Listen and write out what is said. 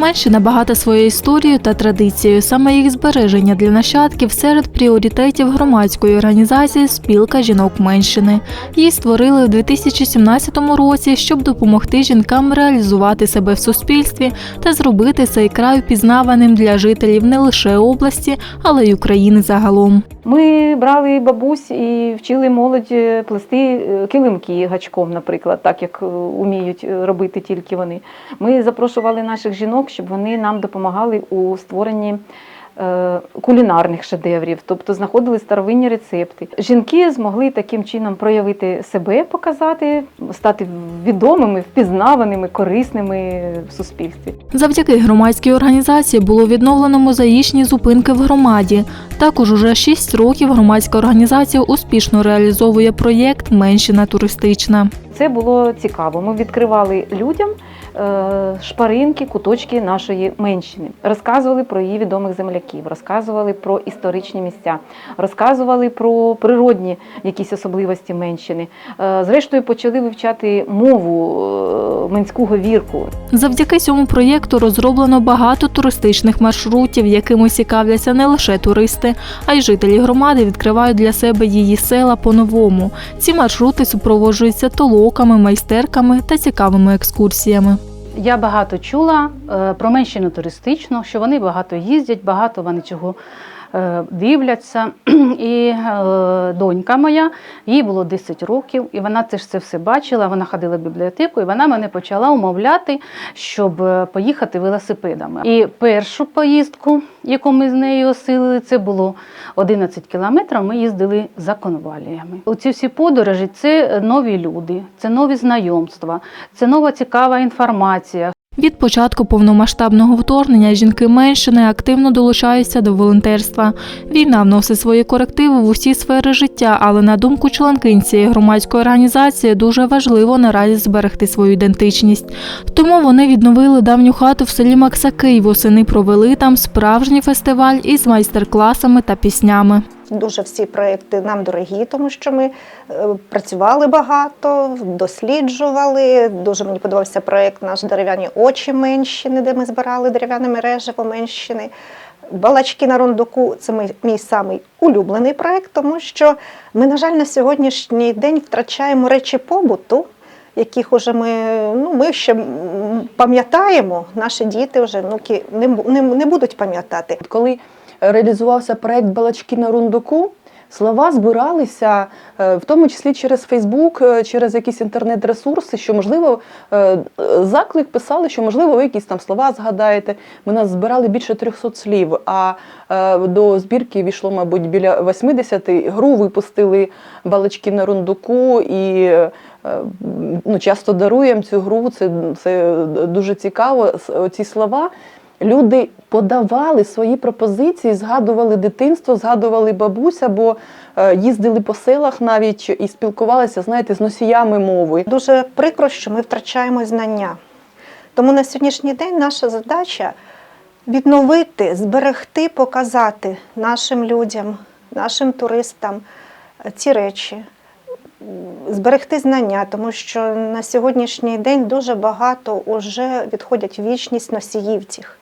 Менщина багата своєю історією та традицією. Саме їх збереження для нащадків серед пріоритетів громадської організації Спілка жінок Менщини. Її створили у 2017 році, щоб допомогти жінкам реалізувати себе в суспільстві та зробити цей край впізнаваним для жителів не лише області, але й України загалом. Ми брали бабусь і вчили молодь е, плести е, килимки гачком, наприклад, так як е, уміють робити тільки вони. Ми запрошували наших жінок, щоб вони нам допомагали у створенні. е, Кулінарних шедеврів, тобто знаходили старовинні рецепти. Жінки змогли таким чином проявити себе, показати, стати відомими, впізнаваними, корисними в суспільстві. Завдяки громадській організації було відновлено мозаїчні зупинки в громаді. Також уже 6 років громадська організація успішно реалізовує проєкт Менщина туристична. Це було цікаво. Ми відкривали людям шпаринки, куточки нашої менщини, розказували про її відомих земляків, розказували про історичні місця, розказували про природні якісь особливості менщини. Е, Зрештою, почали вивчати мову е, менську говірку. Завдяки цьому проєкту розроблено багато туристичних маршрутів, якими цікавляться не лише туристи, а й жителі громади відкривають для себе її села по-новому. Ці маршрути супроводжуються толоками, майстерками та цікавими екскурсіями. Я багато чула е, про менщину туристичну, що вони багато їздять, багато вони чого дивляться. І е, донька моя, їй було 10 років, і вона це ж це все бачила. Вона ходила в бібліотеку, і вона мене почала умовляти, щоб е, поїхати велосипедами. І першу поїздку, яку ми з нею осилили, це було 11 кілометрів. Ми їздили за конваліями. Оці всі подорожі це нові люди, це нові знайомства, це нова цікава інформація. Від початку повномасштабного вторгнення жінки меншини активно долучаються до волонтерства. Війна вносить свої корективи в усі сфери життя, але на думку членкинь цієї громадської організації дуже важливо наразі зберегти свою ідентичність. Тому вони відновили давню хату в селі Максаки. Восени провели там справжній фестиваль із майстер-класами та піснями. Дуже всі проекти нам дорогі, тому що ми е, працювали багато, досліджували. Дуже мені подобався проект наш дерев'яні очі Менщини, де ми збирали дерев'яне мережево Менщини. Балачки на рундуку це мій, мій самий улюблений проект, тому що ми, на жаль, на сьогоднішній день втрачаємо речі побуту, яких уже ми, ну, ми ще пам'ятаємо, наші діти вже внуки не, не, не будуть пам'ятати. Коли реалізувався проект Балачки на рундуку, слова збиралися е, в тому числі через Фейсбук, через якісь інтернет-ресурси, що можливо е, заклик писали, що можливо ви якісь там слова згадаєте. Ми нас збирали більше 300 слів. А е, до збірки війшло, мабуть, біля 80. Гру випустили балачки на рундуку і. Ну, часто даруємо цю гру, це, це дуже цікаво. Ці слова люди подавали свої пропозиції, згадували дитинство, згадували бабуся, бо е, їздили по селах навіть і спілкувалися, знаєте, з носіями мови. Дуже прикро, що ми втрачаємо знання. Тому на сьогоднішній день наша задача відновити, зберегти, показати нашим людям, нашим туристам е, ці речі, зберегти знання, тому що на сьогоднішній день дуже багато вже відходять вічність носіїв цих